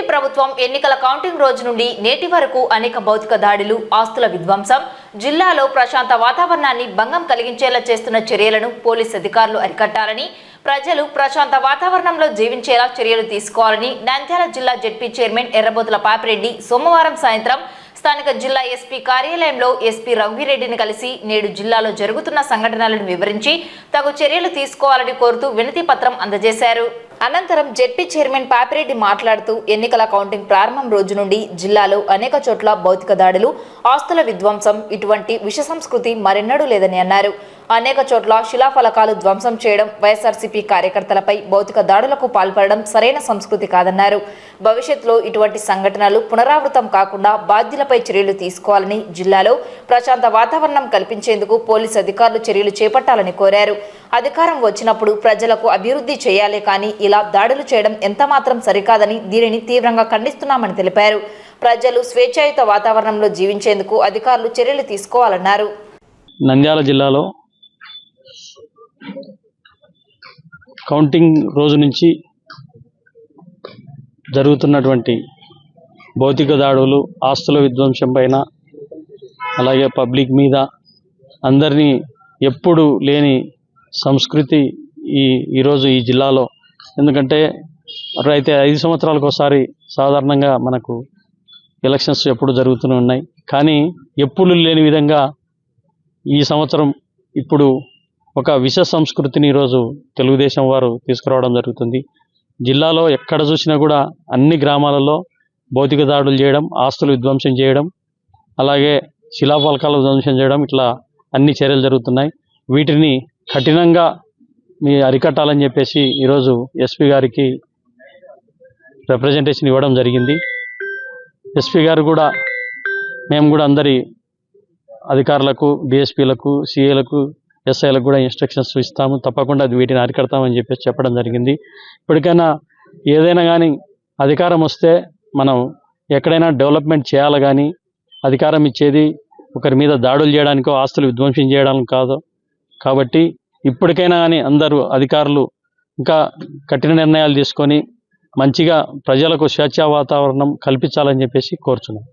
AP ప్రభుత్వం ఎన్నికల counting రోజు నుండి నేటి వరకు అనేక భౌతిక దాడులు ఆస్తుల విధ్వంసం జిల్లాలో ప్రశాంత వాతావరణాన్ని భంగం కలిగించేలా చేస్తున్న చర్యలను పోలీస్ అధికారులు అరికట్టాలని ప్రజలు ప్రశాంత వాతావరణంలో జీవించేలా చర్యలు తీసుకోవాలని నంద్యాల జిల్లా జడ్పీ చైర్మన్ ఎర్రబోతుల పాపిరెడ్డి సోమవారం సాయంత్రం స్థానిక జిల్లా ఎస్పీ కార్యాలయంలో ఎస్పీ రఘువీరెడ్డిని కలిసి నేడు జిల్లాలో జరుగుతున్న సంఘటనలను వివరించి తగు చర్యలు తీసుకోవాలని కోరుతూ వినతి పత్రం అందజేశారు. అనంతరం జెడ్పీ చైర్మన్ పాపిరెడ్డి మాట్లాడుతూ ఎన్నికల కౌంటింగ్ ప్రారంభం రోజు నుండి జిల్లాలో అనేక చోట్ల భౌతిక దాడులు ఆస్తుల విధ్వంసం ఇటువంటి విష సంస్కృతి మరెన్నడూ లేదని అన్నారు. అనేక చోట్ల శిలాఫలకాలు ధ్వంసం చేయడం వైఎస్ఆర్సీపీ కార్యకర్తలపై భౌతిక దాడులకు పాల్పడడం సరైన సంస్కృతి కాదన్నారు. భవిష్యత్తులో ఇటువంటి సంఘటనలు పునరావృతం కాకుండా బాధ్యులపై చర్యలు తీసుకోవాలని జిల్లాలో ప్రశాంత వాతావరణం కల్పించేందుకు పోలీసు అధికారులు చర్యలు చేపట్టాలని కోరారు. అధికారం వచ్చినప్పుడు ప్రజలకు అభివృద్ధి చేయాలే కానీ ఇలా దాడులు చేయడం ఎంతమాత్రం సరికాదని దీనిని తీవ్రంగా ఖండిస్తున్నామని తెలిపారు. ప్రజలు స్వేచ్ఛాయుత వాతావరణంలో జీవించేందుకు అధికారులు చర్యలు తీసుకోవాలన్నారు. నంద్యాల జిల్లాలో కౌంటింగ్ రోజు నుంచి జరుగుతున్నటువంటి భౌతిక దాడులు ఆస్తుల విధ్వంసం పైన అలాగే పబ్లిక్ మీద అందరినీ ఎప్పుడు లేని సంస్కృతి ఈ ఈరోజు ఈ జిల్లాలో. ఎందుకంటే అయితే ఐదు సంవత్సరాలకు ఒకసారి సాధారణంగా మనకు ఎలక్షన్స్ ఎప్పుడు జరుగుతూనే ఉన్నాయి. కానీ ఎప్పుడు లేని విధంగా ఈ సంవత్సరం ఇప్పుడు ఒక విష సంస్కృతిని ఈరోజు తెలుగుదేశం వారు తీసుకురావడం జరుగుతుంది. జిల్లాలో ఎక్కడ చూసినా కూడా అన్ని గ్రామాలలో భౌతిక దాడులు చేయడం ఆస్తులు విధ్వంసం చేయడం అలాగే శిలాఫలకాలు ధ్వంసం చేయడం ఇట్లా అన్ని చర్యలు జరుగుతున్నాయి. వీటిని కఠినంగా మీ అరికట్టాలని చెప్పేసి ఈరోజు ఎస్పీ గారికి రిప్రజెంటేషన్ ఇవ్వడం జరిగింది. ఎస్పీ గారు కూడా మేము కూడా అందరి అధికారులకు డిఎస్పీలకు సిఏలకు ఎస్ఐలకు కూడా ఇన్స్ట్రక్షన్స్ ఇస్తాము. తప్పకుండా అది వీటిని అరికడతామని చెప్పేసి చెప్పడం జరిగింది. ఇప్పటికైనా ఏదైనా కానీ అధికారం వస్తే మనం ఎక్కడైనా డెవలప్మెంట్ చేయాలి కానీ అధికారం ఇచ్చేది ఒకరి మీద దాడులు చేయడానికో ఆస్తులు విధ్వంసం చేయడానికి కాదు. కాబట్టి ఇప్పటికైనా కానీ అందరూ అధికారులు ఇంకా కఠిన నిర్ణయాలు తీసుకొని మంచిగా ప్రజలకు స్వేచ్ఛా వాతావరణం కల్పించాలని చెప్పేసి కోరుచున్నాం.